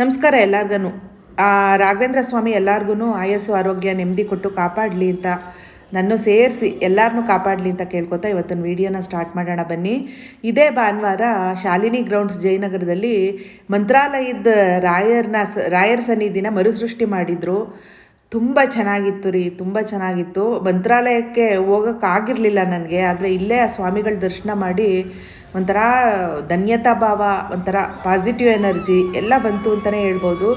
ನಮಸ್ಕಾರ ಎಲ್ಲರಿಗೂ ರಾಘವೇಂದ್ರ ಸ್ವಾಮಿ ಎಲ್ಲರಿಗೂ ಆಯಸ್ಸು, ಆರೋಗ್ಯ, ನೆಮ್ಮದಿ ಕೊಟ್ಟು ಕಾಪಾಡಲಿ ಅಂತ ನನ್ನ ಸೇರಿಸಿ ಎಲ್ಲರನ್ನೂ ಕಾಪಾಡಲಿ ಅಂತ ಕೇಳ್ಕೊತಾ ಇವತ್ತಿನ ವಿಡಿಯೋನ ಸ್ಟಾರ್ಟ್ ಮಾಡೋಣ ಬನ್ನಿ. ಇದೇ ಭಾನುವಾರ ಶಾಲಿನಿ ಗ್ರೌಂಡ್ಸ್ ಜಯನಗರದಲ್ಲಿ ಮಂತ್ರಾಲಯದ ರಾಯರ್ನ ರಾಯರ್ ಸನ್ನಿಧಿನ ಮರುಸೃಷ್ಟಿ ಮಾಡಿದರು. ತುಂಬ ಚೆನ್ನಾಗಿತ್ತು ರೀ, ತುಂಬ ಚೆನ್ನಾಗಿತ್ತು. ಮಂತ್ರಾಲಯಕ್ಕೆ ಹೋಗೋಕ್ಕಾಗಿರಲಿಲ್ಲ ನನಗೆ, ಆದರೆ ಇಲ್ಲೇ ಆ ಸ್ವಾಮಿಗಳ ದರ್ಶನ ಮಾಡಿ ಒಂಥರ ಧನ್ಯತಾ ಭಾವ, ಒಂಥರ ಪಾಸಿಟಿವ್ ಎನರ್ಜಿ ಎಲ್ಲ ಬಂತು ಅಂತಲೇ ಹೇಳ್ಬೋದು.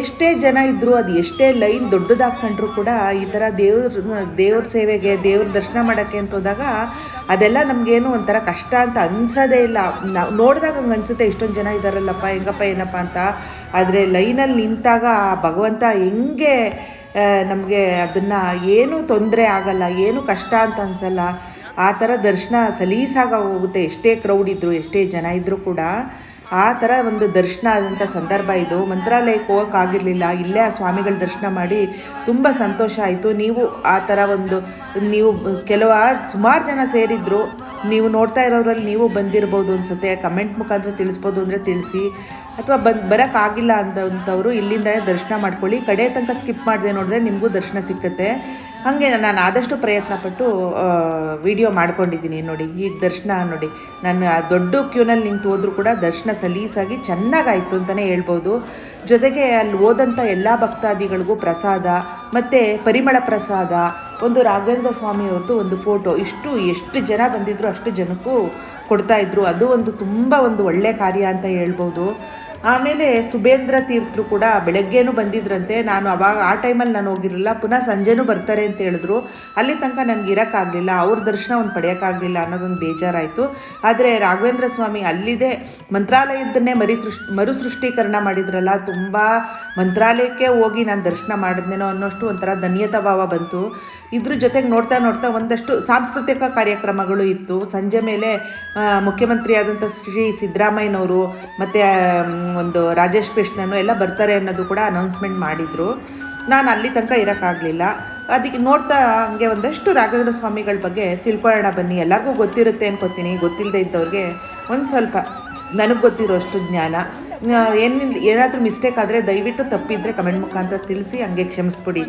ಎಷ್ಟೇ ಜನ ಇದ್ದರೂ ಅದು ಎಷ್ಟೇ ಲೈನ್ ದೊಡ್ಡದಾಕೊಂಡ್ರು ಕೂಡ ಈ ಥರ ದೇವ್ರ ದೇವ್ರ ಸೇವೆಗೆ, ದೇವ್ರ ದರ್ಶನ ಮಾಡೋಕ್ಕೆ ಅಂತ ಹೋದಾಗ ಅದೆಲ್ಲ ನಮಗೇನು ಒಂಥರ ಕಷ್ಟ ಅಂತ ಅನ್ಸೋದೇ ಇಲ್ಲ. ನಾವು ನೋಡಿದಾಗ ಹಂಗೆ ಅನ್ಸುತ್ತೆ, ಇಷ್ಟೊಂದು ಜನ ಇದ್ದಾರಲ್ಲಪ್ಪ ಹೆಂಗಪ್ಪ, ಏನಪ್ಪ ಅಂತ. ಆದರೆ ಲೈನಲ್ಲಿ ನಿಂತಾಗ ಆ ಭಗವಂತ ಹೆಂಗೆ ನಮಗೆ ಅದನ್ನು ಏನೂ ತೊಂದರೆ ಆಗಲ್ಲ, ಏನು ಕಷ್ಟ ಅಂತ ಅನ್ಸಲ್ಲ. ಆ ಥರ ದರ್ಶನ ಸಲೀಸಾಗಿ ಹೋಗುತ್ತೆ. ಎಷ್ಟೇ ಕ್ರೌಡ್ ಇದ್ದರು ಎಷ್ಟೇ ಜನ ಇದ್ದರೂ ಕೂಡ ಆ ಥರ ಒಂದು ದರ್ಶನ ಆದಂಥ ಸಂದರ್ಭ ಇದು. ಮಂತ್ರಾಲಯಕ್ಕೆ ಹೋಗೋಕ್ಕಾಗಿರಲಿಲ್ಲ ಇಲ್ಲೇ ಆ ಸ್ವಾಮಿಗಳ ದರ್ಶನ ಮಾಡಿ ತುಂಬ ಸಂತೋಷ ಆಯಿತು. ನೀವು ಆ ಥರ ಒಂದು, ನೀವು ಕೆಲವು, ಸುಮಾರು ಜನ ಸೇರಿದ್ರು. ನೀವು ನೋಡ್ತಾ ಇರೋದ್ರಲ್ಲಿ ನೀವು ಬಂದಿರ್ಬೋದು ಅನಿಸುತ್ತೆ. ಕಮೆಂಟ್ ಮುಖಾಂತರ ತಿಳಿಸ್ಬೋದು ಅಂದರೆ ತಿಳಿಸಿ. ಅಥವಾ ಬಂದು ಬರೋಕ್ಕಾಗಿಲ್ಲ ಅಂದಂಥವ್ರು ಇಲ್ಲಿಂದಲೇ ದರ್ಶನ ಮಾಡ್ಕೊಳ್ಳಿ. ಕಡೆ ತನಕ ಸ್ಕಿಪ್ ಮಾಡಿದೆ ನೋಡಿದ್ರೆ ನಿಮಗೂ ದರ್ಶನ ಸಿಕ್ಕತ್ತೆ. ಹಾಗೆ ನಾನು ಆದಷ್ಟು ಪ್ರಯತ್ನಪಟ್ಟು ವಿಡಿಯೋ ಮಾಡ್ಕೊಂಡಿದ್ದೀನಿ. ನೋಡಿ ಈಗ ದರ್ಶನ ನೋಡಿ. ನಾನು ಆ ದೊಡ್ಡ ಕ್ಯೂನಲ್ಲಿ ನಿಂತು ಹೋದರೂ ಕೂಡ ದರ್ಶನ ಸಲೀಸಾಗಿ ಚೆನ್ನಾಗಾಯಿತು ಅಂತಲೇ ಹೇಳ್ಬೋದು. ಜೊತೆಗೆ ಅಲ್ಲಿ ಹೋದಂಥ ಎಲ್ಲ ಭಕ್ತಾದಿಗಳಿಗೂ ಪ್ರಸಾದ, ಮತ್ತು ಪರಿಮಳ ಪ್ರಸಾದ, ಒಂದು ರಾಘವೇಂದ್ರ ಸ್ವಾಮಿಯವ್ರದ್ದು ಒಂದು ಫೋಟೋ. ಇಷ್ಟು, ಎಷ್ಟು ಜನ ಬಂದಿದ್ರು ಅಷ್ಟು ಜನಕ್ಕೂ ಕೊಡ್ತಾಯಿದ್ರು ಅದು ಒಂದು ತುಂಬ ಒಂದು ಒಳ್ಳೆಯ ಕಾರ್ಯ ಅಂತ ಹೇಳ್ಬೋದು. ಆಮೇಲೆ ಸುಬೇಂದ್ರ ತೀರ್ಥರು ಕೂಡ ಬೆಳಗ್ಗೆನೂ ಬಂದಿದ್ರಂತೆ. ನಾನು ಅವಾಗ ಆ ಟೈಮಲ್ಲಿ ನಾನು ಹೋಗಿರಲಿಲ್ಲ. ಪುನಃ ಸಂಜೆನೂ ಬರ್ತಾರೆ ಅಂತ ಹೇಳಿದ್ರು. ಅಲ್ಲಿ ತನಕ ನನಗೆ ಇರೋಕ್ಕಾಗಲಿಲ್ಲ. ಅವ್ರ ದರ್ಶನ ಒಂದು ಪಡೆಯೋಕ್ಕಾಗಲಿಲ್ಲ ಅನ್ನೋದೊಂದು ಬೇಜಾರಾಯಿತು. ಆದರೆ ರಾಘವೇಂದ್ರ ಸ್ವಾಮಿ ಅಲ್ಲಿದೆ. ಮಂತ್ರಾಲಯದನ್ನೇ ಮರಿ ಸೃಷ್ಟಿ, ಮರುಸೃಷ್ಟೀಕರಣ ಮಾಡಿದ್ರಲ್ಲ. ತುಂಬ ಮಂತ್ರಾಲಯಕ್ಕೆ ಹೋಗಿ ನಾನು ದರ್ಶನ ಮಾಡಿದ್ನೇನೋ ಅನ್ನೋಷ್ಟು ಒಂಥರ ಧನ್ಯತಾ ಭಾವ ಬಂತು. ಇದ್ರ ಜೊತೆಗೆ ನೋಡ್ತಾ ನೋಡ್ತಾ ಒಂದಷ್ಟು ಸಾಂಸ್ಕೃತಿಕ ಕಾರ್ಯಕ್ರಮಗಳು ಇತ್ತು. ಸಂಜೆ ಮೇಲೆ ಮುಖ್ಯಮಂತ್ರಿ ಆದಂಥ ಶ್ರೀ ಸಿದ್ದರಾಮಯ್ಯನವರು ಮತ್ತು ಒಂದು ರಾಜೇಶ್ ಕೃಷ್ಣನು ಎಲ್ಲ ಬರ್ತಾರೆ ಅನ್ನೋದು ಕೂಡ ಅನೌನ್ಸ್ಮೆಂಟ್ ಮಾಡಿದರು. ನಾನು ಅಲ್ಲಿ ತನಕ ಇರೋಕ್ಕಾಗಲಿಲ್ಲ ಅದಕ್ಕೆ ನೋಡ್ತಾ ಹಂಗೆ ಒಂದಷ್ಟು ರಾಘವೇಂದ್ರ ಸ್ವಾಮಿಗಳ ಬಗ್ಗೆ ತಿಳ್ಕೊಳ್ಳೋಣ ಬನ್ನಿ. ಎಲ್ಲರಿಗೂ ಗೊತ್ತಿರುತ್ತೆ ಅನ್ಕೋತೀನಿ. ಗೊತ್ತಿಲ್ಲದೆ ಇದ್ದವ್ರಿಗೆ ಒಂದು ಸ್ವಲ್ಪ ನನಗೆ ಗೊತ್ತಿರೋ ಅಷ್ಟು ಜ್ಞಾನ ಏನಿಲ್ಲ ಏನಾದರೂ ಮಿಸ್ಟೇಕ್ ಆದರೆ ದಯವಿಟ್ಟು ತಪ್ಪಿದ್ರೆ ಕಮೆಂಟ್ ಮುಖಾಂತರ ತಿಳಿಸಿ, ಹಂಗೆ ಕ್ಷಮಿಸ್ಬಿಡಿ.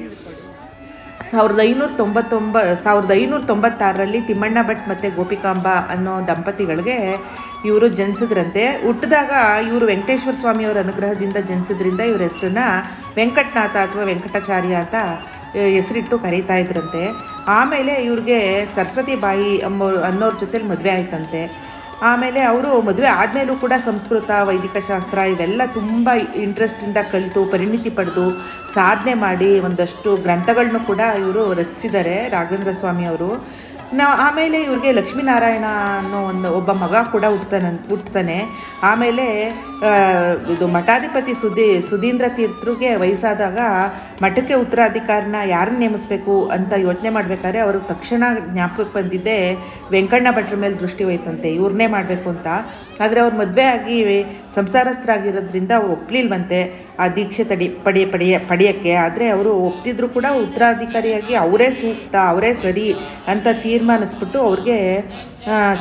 ಸಾವಿರದ ಐನೂರ ತೊಂಬತ್ತೊಂಬ, ಸಾವಿರದ ಐನೂರ ತೊಂಬತ್ತಾರರಲ್ಲಿ ತಿಮ್ಮಣ್ಣ ಭಟ್ ಮತ್ತು ಗೋಪಿಕಾಂಬ ಅನ್ನೋ ದಂಪತಿಗಳಿಗೆ ಇವರು ಜನಿಸಿದ್ರಂತೆ. ಹುಟ್ಟಿದಾಗ ಇವರು ವೆಂಕಟೇಶ್ವರ ಸ್ವಾಮಿಯವರ ಅನುಗ್ರಹದಿಂದ ಜನಿಸಿದ್ರಿಂದ ಇವ್ರ ಹೆಸರನ್ನ ವೆಂಕಟನಾಥ ಅಥವಾ ವೆಂಕಟಾಚಾರ್ಯ ಅಂತ ಹೆಸರಿಟ್ಟು ಕರೀತಾ ಇದ್ರಂತೆ. ಆಮೇಲೆ ಇವ್ರಿಗೆ ಸರಸ್ವತಿ ಬಾಯಿ ಅಮ್ಮೋ ಅನ್ನೋರ ಜೊತೆಲಿ ಮದುವೆ ಆಯ್ತಂತೆ. ಆಮೇಲೆ ಅವರು ಮದುವೆ ಆದಮೇಲೂ ಕೂಡ ಸಂಸ್ಕೃತ, ವೈದಿಕ ಶಾಸ್ತ್ರ ಇವೆಲ್ಲ ತುಂಬ ಇಂಟ್ರೆಸ್ಟಿಂದ ಕಲಿತು, ಪರಿಣಿತಿ ಪಡೆದು ಸಾಧನೆ ಮಾಡಿ ಒಂದಷ್ಟು ಗ್ರಂಥಗಳನ್ನು ಕೂಡ ಇವರು ರಚಿಸಿದ್ದಾರೆ ರಾಘವೇಂದ್ರ ಸ್ವಾಮಿ ಅವರು. ನಾ ಆಮೇಲೆ ಇವ್ರಿಗೆ ಲಕ್ಷ್ಮೀನಾರಾಯಣ ಅನ್ನೋ ಒಂದು ಒಬ್ಬ ಮಗ ಕೂಡ ಹುಟ್ತಾನೆ ಹುಟ್ತಾನೆ ಆಮೇಲೆ ಇದು ಮಠಾಧಿಪತಿ ಸುದಿ, ಸುಧೀಂದ್ರ ತೀರ್ಥರಿಗೆ ವಯಸ್ಸಾದಾಗ ಮಠಕ್ಕೆ ಉತ್ತರಾಧಿಕಾರನ ಯಾರನ್ನ ನೇಮಿಸ್ಬೇಕು ಅಂತ ಯೋಚನೆ ಮಾಡಬೇಕಾದ್ರೆ ಅವರು ತಕ್ಷಣ ಜ್ಞಾಪಕಕ್ಕೆ ಬಂದಿದ್ದೆ ವೆಂಕಣ್ಣ ಭಟ್ರ ಮೇಲೆ ದೃಷ್ಟಿ ಹೋಯ್ತಂತೆ. ಇವ್ರನ್ನೇ ಮಾಡಬೇಕು ಅಂತ. ಆದರೆ ಅವ್ರು ಮದುವೆ ಆಗಿ ಸಂಸಾರಸ್ಥರಾಗಿರೋದ್ರಿಂದ ಅವ್ರು ಒಪ್ಲಿಲ್ವಂತೆ ಆ ದೀಕ್ಷೆ ತಡಿ ಪಡೆಯ ಪಡೆಯ ಪಡೆಯೋಕ್ಕೆ. ಆದರೆ ಅವರು ಒಪ್ತಿದ್ರು ಕೂಡ ಉತ್ತರಾಧಿಕಾರಿಯಾಗಿ ಅವರೇ ಸೂಕ್ತ, ಅವರೇ ಸರಿ ಅಂತ ತೀರ್ಮಾನಿಸ್ಬಿಟ್ಟು ಅವ್ರಿಗೆ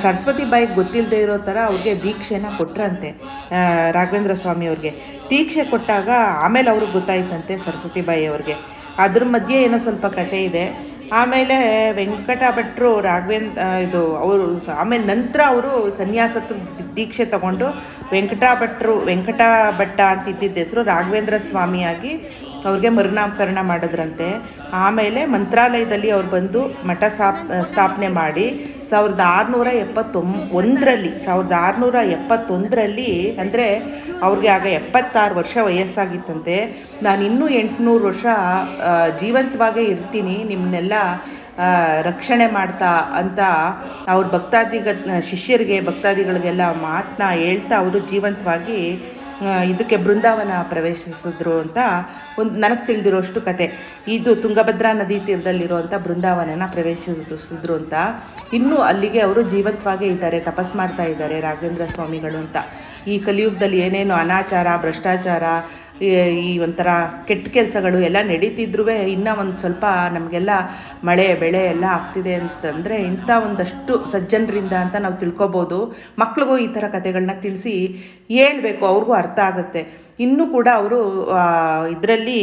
ಸರಸ್ವತಿ ಬಾಯಿಗೆ ಗೊತ್ತಿಲ್ಲದೆ ಇರೋ ಥರ ಅವ್ರಿಗೆ ದೀಕ್ಷೆನ ಕೊಟ್ರಂತೆ ರಾಘವೇಂದ್ರ ಸ್ವಾಮಿ ಅವ್ರಿಗೆ. ದೀಕ್ಷೆ ಕೊಟ್ಟಾಗ ಆಮೇಲೆ ಅವ್ರಿಗೆ ಗೊತ್ತಾಯ್ತಂತೆ ಸರಸ್ವತಿ ಬಾಯಿ ಅವ್ರಿಗೆ. ಅದ್ರ ಮಧ್ಯೆ ಏನೋ ಸ್ವಲ್ಪ ಕಥೆ ಇದೆ. ಆಮೇಲೆ ವೆಂಕಟ ಭಟ್ರು ರಾಘವೇಂದ್ರ ಇದು ಅವರು, ಆಮೇಲೆ ನಂತರ ಅವರು ಸನ್ಯಾಸತ್ರ ದೀಕ್ಷೆ ತಗೊಂಡು ವೆಂಕಟ ಭಟ್ರು ವೆಂಕಟ ಭಟ್ಟ ಅಂತಿದ್ದಿದ್ದ ಹೆಸರು ರಾಘವೇಂದ್ರ ಸ್ವಾಮಿಯಾಗಿ ಅವ್ರಿಗೆ ಮರುನಾಮಕರಣ ಮಾಡಿದ್ರಂತೆ. ಆಮೇಲೆ ಮಂತ್ರಾಲಯದಲ್ಲಿ ಅವ್ರು ಬಂದು ಮಠ ಸ್ಥಾಪ್ ಸ್ಥಾಪನೆ ಮಾಡಿ ಸಾವಿರದ ಆರುನೂರ ಎಪ್ಪತ್ತೊಂ ಒಂದರಲ್ಲಿ, ಸಾವಿರದ ಆರುನೂರ ಎಪ್ಪತ್ತೊಂದರಲ್ಲಿ ಅಂದರೆ ಅವ್ರಿಗೆ ಆಗ ಎಪ್ಪತ್ತಾರು ವರ್ಷ ವಯಸ್ಸಾಗಿತ್ತಂತೆ. ನಾನು ಇನ್ನೂ ಎಂಟುನೂರು ವರ್ಷ ಜೀವಂತವಾಗೇ ಇರ್ತೀನಿ ನಿಮ್ಮನ್ನೆಲ್ಲ ರಕ್ಷಣೆ ಮಾಡ್ತಾ ಅಂತ ಅವ್ರ ಭಕ್ತಾದಿಗ, ಶಿಷ್ಯರಿಗೆ, ಭಕ್ತಾದಿಗಳಿಗೆಲ್ಲ ಮಾತನ್ನ ಹೇಳ್ತಾ ಅವರು ಜೀವಂತವಾಗಿ ಇದಕ್ಕೆ ಬೃಂದಾವನ ಪ್ರವೇಶಿಸಿದ್ರು ಅಂತ ಒಂದು ನನಗೆ ತಿಳಿದಿರೋಷ್ಟು ಕತೆ. ಇದು ತುಂಗಭದ್ರಾ ನದಿ ತೀರದಲ್ಲಿರುವಂಥ ಬೃಂದಾವನನ ಪ್ರವೇಶಿಸಿದ್ರು ಅಂತ. ಇನ್ನೂ ಅಲ್ಲಿಗೆ ಅವರು ಜೀವಂತವಾಗೇ ಇದ್ದಾರೆ, ತಪಸ್ ಮಾಡ್ತಾ ಇದ್ದಾರೆ ರಾಘವೇಂದ್ರ ಸ್ವಾಮಿಗಳು ಅಂತ. ಈ ಕಲಿಯುಗದಲ್ಲಿ ಏನೇನು ಅನಾಚಾರ, ಭ್ರಷ್ಟಾಚಾರ ಈ ಒಂಥರ ಕೆಟ್ಟ ಕೆಲಸಗಳು ಎಲ್ಲ ನಡೀತಿದ್ರೂ ಇನ್ನೂ ಒಂದು ಸ್ವಲ್ಪ ನಮಗೆಲ್ಲ ಮಳೆ, ಬೆಳೆ ಎಲ್ಲ ಆಗ್ತಿದೆ ಅಂತಂದರೆ ಇಂಥ ಒಂದಷ್ಟು ಸಜ್ಜನರಿಂದ ಅಂತ ನಾವು ತಿಳ್ಕೊಬೋದು. ಮಕ್ಳಿಗೂ ಈ ಥರ ಕಥೆಗಳನ್ನ ತಿಳಿಸಿ ಹೇಳ್ಬೇಕು, ಅವ್ರಿಗೂ ಅರ್ಥ ಆಗುತ್ತೆ. ಇನ್ನೂ ಕೂಡ ಅವರು ಇದರಲ್ಲಿ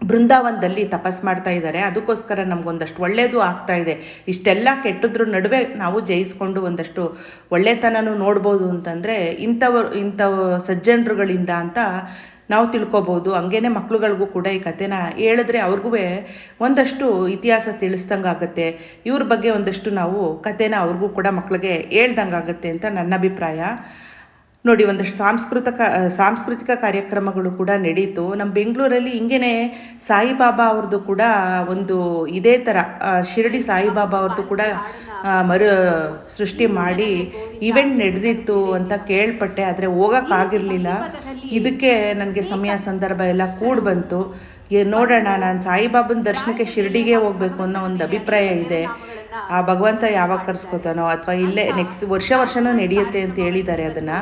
ಬೃಂದಾವನದಲ್ಲಿ ತಪಸ್ ಮಾಡ್ತಾ ಇದ್ದಾರೆ. ಅದಕ್ಕೋಸ್ಕರ ನಮಗೊಂದಷ್ಟು ಒಳ್ಳೆಯದು ಆಗ್ತಾ ಇದೆ. ಇಷ್ಟೆಲ್ಲ ಕೆಟ್ಟದ್ರ ನಡುವೆ ನಾವು ಜಯಿಸ್ಕೊಂಡು ಒಂದಷ್ಟು ಒಳ್ಳೆತನನೂ ನೋಡ್ಬೋದು ಅಂತಂದರೆ ಇಂಥವ್ರು ಇಂಥ ಸಜ್ಜನರುಗಳಿಂದ ಅಂತ ನಾವು ತಿಳ್ಕೊಬೋದು. ಹಂಗೇನೆ ಮಕ್ಳುಗಳಿಗೂ ಕೂಡ ಈ ಕಥೆನ ಹೇಳಿದ್ರೆ ಅವ್ರಿಗೂ ಒಂದಷ್ಟು ಇತಿಹಾಸ ತಿಳಿಸ್ದಂಗೆ ಆಗುತ್ತೆ. ಇವ್ರ ಬಗ್ಗೆ ಒಂದಷ್ಟು ನಾವು ಕಥೆನ ಅವ್ರಿಗೂ ಕೂಡ ಮಕ್ಕಳಿಗೆ ಹೇಳ್ದಂಗೆ ಆಗುತ್ತೆ ಅಂತ ನನ್ನ ಅಭಿಪ್ರಾಯ. ನೋಡಿ ಒಂದಷ್ಟು ಸಾಂಸ್ಕೃತಿಕ ಸಾಂಸ್ಕೃತಿಕ ಕಾರ್ಯಕ್ರಮಗಳು ಕೂಡ ನಡೀತು ನಮ್ಮ ಬೆಂಗಳೂರಲ್ಲಿ ಹಿಂಗೇನೆ ಸಾಯಿಬಾಬಾ ಅವ್ರದ್ದು ಕೂಡ ಒಂದು ಇದೇ ಥರ ಶಿರಡಿ ಸಾಯಿಬಾಬಾ ಅವ್ರದ್ದು ಕೂಡ ಮರು ಸೃಷ್ಟಿ ಮಾಡಿ ಇವೆಂಟ್ ನಡೆದಿತ್ತು ಅಂತ ಕೇಳ್ಪಟ್ಟೆ ಆದರೆ ಹೋಗೋಕ್ಕಾಗಿರಲಿಲ್ಲ ಇದಕ್ಕೆ ನನಗೆ ಸಮಯ ಸಂದರ್ಭ ಎಲ್ಲ ಕೂಡ ಬಂತು ನೋಡೋಣ, ನಾನು ಸಾಯಿಬಾಬನ ದರ್ಶನಕ್ಕೆ ಶಿರಡಿಗೆ ಹೋಗ್ಬೇಕು ಅನ್ನೋ ಒಂದು ಅಭಿಪ್ರಾಯ ಇದೆ. ಆ ಭಗವಂತ ಯಾವಾಗ ಕರ್ಸ್ಕೊತಾನೋ ಅಥವಾ ಇಲ್ಲೇ ನೆಕ್ಸ್ಟ್ ವರ್ಷ ವರ್ಷನೂ ನಡೆಯುತ್ತೆ ಅಂತ ಹೇಳಿದ್ದಾರೆ ಅದನ್ನು.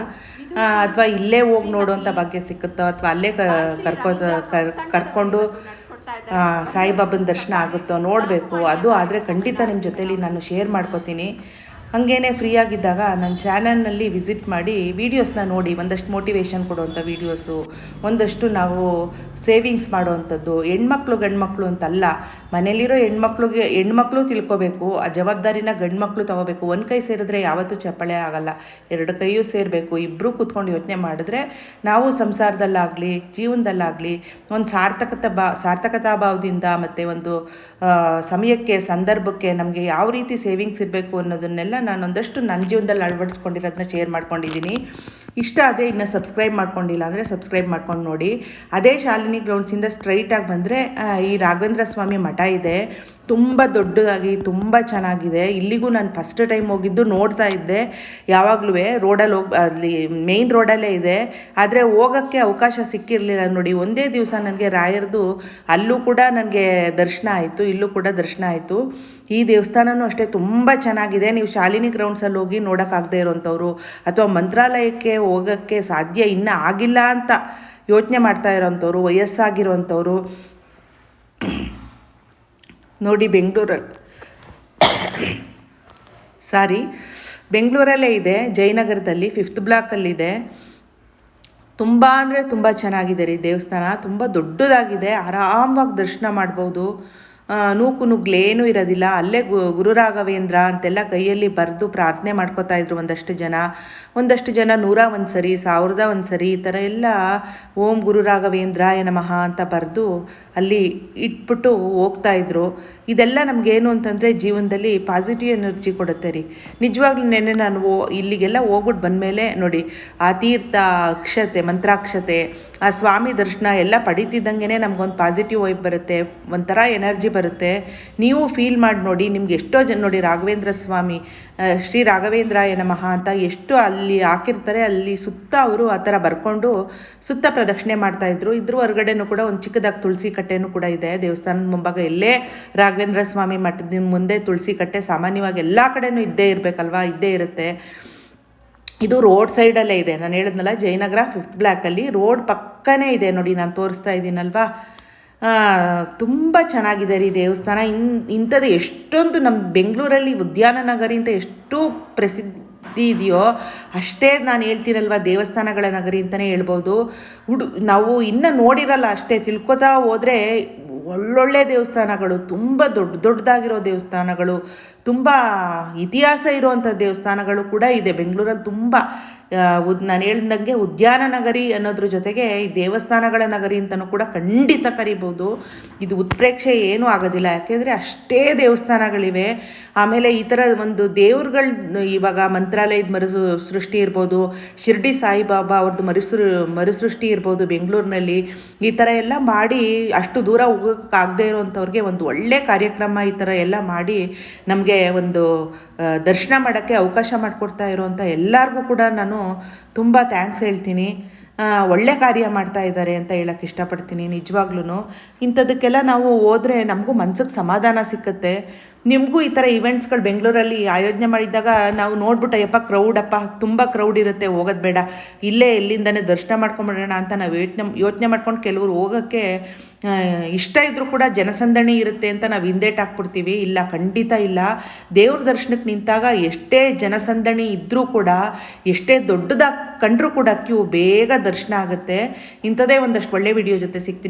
ಅಥವಾ ಇಲ್ಲೇ ಹೋಗಿ ನೋಡುವಂಥ ಭಾಗ್ಯ ಸಿಕ್ಕುತ್ತೋ ಅಥವಾ ಅಲ್ಲೇ ಕರ್ಕೋ ಕರ್ಕೊಂಡು ಸಾಯಿಬಾಬನ ದರ್ಶನ ಆಗುತ್ತೋ ನೋಡಬೇಕು. ಅದು ಆದರೆ ಖಂಡಿತ ನಿಮ್ಮ ಜೊತೇಲಿ ನಾನು ಶೇರ್ ಮಾಡ್ಕೋತೀನಿ. ಹಾಗೇನೆ ಫ್ರೀ ಆಗಿದ್ದಾಗ ನನ್ನ ಚಾನಲ್ನಲ್ಲಿ ವಿಸಿಟ್ ಮಾಡಿ ವೀಡಿಯೋಸ್ನ ನೋಡಿ, ಒಂದಷ್ಟು ಮೋಟಿವೇಶನ್ ಕೊಡುವಂಥ ವೀಡಿಯೋಸು ಒಂದಷ್ಟು ನಾವು ಸೇವಿಂಗ್ಸ್ ಮಾಡುವಂಥದ್ದು, ಹೆಣ್ಮಕ್ಳು ಗಂಡ್ಮಕ್ಳು ಅಂತಲ್ಲ ಮನೇಲಿರೋ ಹೆಣ್ಮಕ್ಳಿಗೆ, ಹೆಣ್ಮಕ್ಳು ತಿಳ್ಕೊಬೇಕು, ಆ ಜವಾಬ್ದಾರಿನ ಗಂಡ್ಮಕ್ಳು ತೊಗೋಬೇಕು. ಒಂದು ಕೈ ಸೇರಿದ್ರೆ ಯಾವತ್ತೂ ಚಪ್ಪಳೆ ಆಗಲ್ಲ. ಎರಡು ಕೈಯೂ ಸೇರಬೇಕು. ಇಬ್ಬರೂ ಕೂತ್ಕೊಂಡು ಯೋಚನೆ ಮಾಡಿದ್ರೆ ನಾವು ಸಂಸಾರದಲ್ಲಾಗಲಿ, ಜೀವನದಲ್ಲಾಗಲಿ, ಒಂದು ಸಾರ್ಥಕತೆ ಬಾ ಸಾರ್ಥಕತಾ ಭಾವದಿಂದ ಮತ್ತು ಒಂದು ಸಮಯಕ್ಕೆ, ಸಂದರ್ಭಕ್ಕೆ ನಮಗೆ ಯಾವ ರೀತಿ ಸೇವಿಂಗ್ಸ್ ಇರಬೇಕು ಅನ್ನೋದನ್ನೆಲ್ಲ ನಾನೊಂದಷ್ಟು ನನ್ನ ಜೀವನದಲ್ಲಿ ಅಳವಡಿಸ್ಕೊಂಡಿರೋದನ್ನ ಶೇರ್ ಮಾಡ್ಕೊಂಡಿದ್ದೀನಿ. ಇಷ್ಟ ಆದರೆ ಇನ್ನು ಸಬ್ಸ್ಕ್ರೈಬ್ ಮಾಡ್ಕೊಂಡಿಲ್ಲ ಅಂದರೆ ಸಬ್ಸ್ಕ್ರೈಬ್ ಮಾಡ್ಕೊಂಡು ನೋಡಿ. ಅದೇ ಶಾಲಿನಿ ಗ್ರೌಂಡ್ಸಿಂದ ಸ್ಟ್ರೈಟಾಗಿ ಬಂದರೆ ಈ ರಾಘವೇಂದ್ರ ಸ್ವಾಮಿ ಮಠ ಇದೆ. ತುಂಬ ದೊಡ್ಡದಾಗಿ, ತುಂಬ ಚೆನ್ನಾಗಿದೆ. ಇಲ್ಲಿಗೂ ನಾನು ಫಸ್ಟ್ ಟೈಮ್ ಹೋಗಿದ್ದು ನೋಡ್ತಾ ಇದ್ದೆ. ಯಾವಾಗಲೂ ರೋಡಲ್ಲಿ ಹೋಗಿ, ಅಲ್ಲಿ ಮೇಯ್ನ್ ರೋಡಲ್ಲೇ ಇದೆ. ಆದರೆ ಹೋಗೋಕ್ಕೆ ಅವಕಾಶ ಸಿಕ್ಕಿರಲಿಲ್ಲ ನೋಡಿ. ಒಂದೇ ದಿವಸ ನನಗೆ ರಾಯರದು, ಅಲ್ಲೂ ಕೂಡ ನನಗೆ ದರ್ಶನ ಆಯಿತು, ಇಲ್ಲೂ ಕೂಡ ದರ್ಶನ ಆಯಿತು. ಈ ದೇವಸ್ಥಾನವೂ ಅಷ್ಟೇ ತುಂಬ ಚೆನ್ನಾಗಿದೆ. ನೀವು ಶಾಲಿನಿ ಗ್ರೌಂಡ್ಸಲ್ಲಿ ಹೋಗಿ ನೋಡೋಕ್ಕಾಗದೇ ಇರೋಂಥವ್ರು ಅಥವಾ ಮಂತ್ರಾಲಯಕ್ಕೆ ಹೋಗೋಕ್ಕೆ ಸಾಧ್ಯ ಇನ್ನೂ ಆಗಿಲ್ಲ ಅಂತ ಯೋಚನೆ ಮಾಡ್ತಾ ಇರೋಂಥವ್ರು, ವಯಸ್ಸಾಗಿರೋಂಥವ್ರು ನೋಡಿ ಬೆಂಗಳೂರಲ್ಲಿ. ಸಾರಿ, ಬೆಂಗಳೂರಲ್ಲೇ ಇದೆ, ಜಯನಗರದಲ್ಲಿ ಫಿಫ್ತ್ ಬ್ಲಾಕಲ್ಲಿದೆ ತುಂಬ ಅಂದರೆ ತುಂಬ ಚೆನ್ನಾಗಿದೆ ರೀ ದೇವಸ್ಥಾನ, ತುಂಬ ದೊಡ್ಡದಾಗಿದೆ, ಆರಾಮವಾಗಿ ದರ್ಶನ ಮಾಡ್ಬೋದು. ನೂಕು ನುಗ್ಲೇನೂ ಇರೋದಿಲ್ಲ, ಅಲ್ಲೇ ಗುರು ರಾಘವೇಂದ್ರ ಅಂತೆಲ್ಲ ಕೈಯಲ್ಲಿ ಬರೆದು ಪ್ರಾರ್ಥನೆ ಮಾಡ್ಕೋತಾ ಇದ್ರು ಒಂದಷ್ಟು ಜನ. ಒಂದಷ್ಟು ಜನ ನೂರ ಒಂದು ಸರಿ ಸಾವಿರದ ಒಂದು ಸರಿ ಈ ಥರ ಎಲ್ಲ ಓಂ ಗುರು ರಾಘವೇಂದ್ರಾಯ ನಮಃ ಅಂತ ಬರೆದು ಅಲ್ಲಿ ಇಟ್ಬಿಟ್ಟು ಹೋಗ್ತಾ ಇದ್ರು. ಇದೆಲ್ಲ ನಮಗೇನು ಅಂತಂದರೆ ಜೀವನದಲ್ಲಿ ಪಾಸಿಟಿವ್ ಎನರ್ಜಿ ಕೊಡುತ್ತೆ ರೀ. ನಿಜವಾಗ್ಲೂ ನೆನ್ನೆ ನಾನು ಇಲ್ಲಿಗೆಲ್ಲ ಹೋಗ್ಬಿಟ್ಟು ಬಂದಮೇಲೆ ನೋಡಿ, ಆ ತೀರ್ಥ ಅಕ್ಷತೆ, ಮಂತ್ರಾಕ್ಷತೆ, ಆ ಸ್ವಾಮಿ ದರ್ಶನ ಎಲ್ಲ ಪಡಿತಿದ್ದಂಗೆ ನಮ್ಗೊಂದು ಪಾಸಿಟಿವ್ ವೈಬ್ ಬರುತ್ತೆ, ಒಂಥರ ಎನರ್ಜಿ ಬರುತ್ತೆ. ನೀವು ಫೀಲ್ ಮಾಡಿ ನೋಡಿ, ನಿಮ್ಗೆ ಎಷ್ಟೋ ಜನ ನೋಡಿ ರಾಘವೇಂದ್ರ ಸ್ವಾಮಿ ಶ್ರೀ ರಾಘವೇಂದ್ರಾಯ ನಮಃ ಅಂತ ಎಷ್ಟು ಅಲ್ಲಿ ಹಾಕಿರ್ತಾರೆ, ಅಲ್ಲಿ ಸುತ್ತ ಅವರು ಆ ಥರ ಬರ್ಕೊಂಡು ಸುತ್ತ ಪ್ರದಕ್ಷಿಣೆ ಮಾಡ್ತಾಯಿದ್ರು ಇದ್ರ. ಹೊರಗಡೆನೂ ಕೂಡ ಒಂದು ಚಿಕ್ಕದಾಗಿ ತುಳಸಿ ಕಟ್ಟೆನೂ ಕೂಡ ಇದೆ. ದೇವಸ್ಥಾನದ ಮುಂಭಾಗ ಎಲ್ಲೇ ರಾಘವೇಂದ್ರ ಸ್ವಾಮಿ ಮಠದ ಮುಂದೆ ತುಳಸಿ ಕಟ್ಟೆ ಸಾಮಾನ್ಯವಾಗಿ ಎಲ್ಲ ಕಡೆನೂ ಇದ್ದೇ ಇರಬೇಕಲ್ವಾ? ಇದ್ದೇ ಇರುತ್ತೆ. ಇದು ರೋಡ್ ಸೈಡಲ್ಲೇ ಇದೆ. ನಾನು ಹೇಳಿದ್ನಲ್ಲ, ಜಯನಗರ ಫಿಫ್ತ್ ಬ್ಲ್ಯಾಕಲ್ಲಿ ರೋಡ್ ಪಕ್ಕನೇ ಇದೆ ನೋಡಿ, ನಾನು ತೋರಿಸ್ತಾ ಇದ್ದೀನಲ್ವಾ? ತುಂಬ ಚೆನ್ನಾಗಿದೆ ರೀ ದೇವಸ್ಥಾನ. ಇನ್, ಇಂಥದ್ದು ಎಷ್ಟೊಂದು ನಮ್ಮ ಬೆಂಗಳೂರಲ್ಲಿ ಉದ್ಯಾನ ನಗರಿ ಅಂತ ಎಷ್ಟು ಪ್ರಸಿದ್ಧಿ ಇದೆಯೋ ಅಷ್ಟೇ ನಾನು ಹೇಳ್ತೀನಲ್ವ ದೇವಸ್ಥಾನಗಳ ನಗರಿ ಅಂತಲೇ ಹೇಳ್ಬೋದು. ಹುಡು, ನಾವು ಇನ್ನೂ ನೋಡಿರಲ್ಲ ಅಷ್ಟೇ, ತಿಳ್ಕೊತಾ ಹೋದರೆ ಒಳ್ಳೊಳ್ಳೆ ದೇವಸ್ಥಾನಗಳು, ತುಂಬ ದೊಡ್ಡ, ದೊಡ್ಡದಾಗಿರೋ ದೇವಸ್ಥಾನಗಳು, ತುಂಬ ಇತಿಹಾಸ ಇರುವಂಥ ದೇವಸ್ಥಾನಗಳು ಕೂಡ ಇದೆ. ಬೆಂಗಳೂರಲ್ಲಿ ತುಂಬ ನಾನು ಹೇಳ್ದಂಗೆ ಉದ್ಯಾನ ನಗರಿ ಅನ್ನೋದ್ರ ಜೊತೆಗೆ ಈ ದೇವಸ್ಥಾನಗಳ ನಗರಿ ಅಂತಲೂ ಕೂಡ ಖಂಡಿತ ಕರಿಬೋದು. ಇದು ಉತ್ಪ್ರೇಕ್ಷೆ ಏನೂ ಆಗೋದಿಲ್ಲ. ಯಾಕೆಂದರೆ ಅಷ್ಟೇ ದೇವಸ್ಥಾನಗಳಿವೆ. ಆಮೇಲೆ ಈ ಥರ ಒಂದು ದೇವ್ರುಗಳ ಇವಾಗ ಮಂತ್ರಾಲಯದ ಮರುಸು ಸೃಷ್ಟಿ ಇರ್ಬೋದು, ಶಿರ್ಡಿ ಸಾಯಿಬಾಬಾ ಅವ್ರದ್ದು ಮರುಸೃ, ಮರುಸೃಷ್ಟಿ ಇರ್ಬೋದು ಬೆಂಗಳೂರಿನಲ್ಲಿ. ಈ ಥರ ಎಲ್ಲ ಮಾಡಿ ಅಷ್ಟು ದೂರ ಹೋಗೋಕ್ಕಾಗದೇ ಇರೋವಂಥವ್ರಿಗೆ ಒಂದು ಒಳ್ಳೆ ಕಾರ್ಯಕ್ರಮ ಈ ಥರ ಎಲ್ಲ ಮಾಡಿ ನಮಗೆ ಒಂದು ದರ್ಶನ ಮಾಡೋಕ್ಕೆ ಅವಕಾಶ ಮಾಡಿಕೊಡ್ತಾ ಇರೋವಂಥ ಎಲ್ಲರಿಗೂ ಕೂಡ ನಾನು ತುಂಬ ಥ್ಯಾಂಕ್ಸ್ ಹೇಳ್ತೀನಿ. ಒಳ್ಳೆ ಕಾರ್ಯ ಮಾಡ್ತಾ ಇದ್ದಾರೆ ಅಂತ ಹೇಳಕ್ಕೆ ಇಷ್ಟಪಡ್ತೀನಿ ನಿಜವಾಗ್ಲೂ ಇಂಥದಕ್ಕೆಲ್ಲ ನಾವು ಹೋದ್ರೆ ನಮಗೂ ಮನ್ಸಿಗೆ ಸಮಾಧಾನ ಸಿಕ್ಕುತ್ತೆ. ನಿಮಗೂ ಈ ಥರ ಇವೆಂಟ್ಸ್ಗಳು ಬೆಂಗಳೂರಲ್ಲಿ ಆಯೋಜನೆ ಮಾಡಿದ್ದಾಗ ನಾವು ನೋಡ್ಬಿಟ್ಟು, ಅಯ್ಯಪ್ಪ ಕ್ರೌಡಪ್ಪ ತುಂಬ ಕ್ರೌಡ್ ಇರುತ್ತೆ, ಹೋಗೋದು ಬೇಡ. ಇಲ್ಲೇ ಇಲ್ಲಿಂದನೇ ದರ್ಶನ ಮಾಡ್ಕೊಂಬಿಡೋಣ ಅಂತ ನಾವು ಯೋಚನೆ ಯೋಚನೆ ಮಾಡ್ಕೊಂಡು ಕೆಲವರು ಹೋಗೋಕ್ಕೆ ಇಷ್ಟ ಇದ್ದರೂ ಕೂಡ ಜನಸಂದಣಿ ಇರುತ್ತೆ ಅಂತ ನಾವು ಹಿಂದೇಟ್ ಹಾಕ್ಬಿಡ್ತೀವಿ. ಇಲ್ಲ, ಖಂಡಿತ ಇಲ್ಲ. ದೇವ್ರ ದರ್ಶನಕ್ಕೆ ನಿಂತಾಗ ಎಷ್ಟೇ ಜನಸಂದಣಿ ಇದ್ದರೂ ಕೂಡ, ಎಷ್ಟೇ ದೊಡ್ಡದಾಗಿ ಕಂಡರೂ ಕೂಡ ಕ್ಯೂ ಬೇಗ ದರ್ಶನ ಆಗುತ್ತೆ. ಇಂಥದೇ ಒಂದಷ್ಟು ಒಳ್ಳೆ ವಿಡಿಯೋ ಜೊತೆ ಸಿಗ್ತೀನಿ.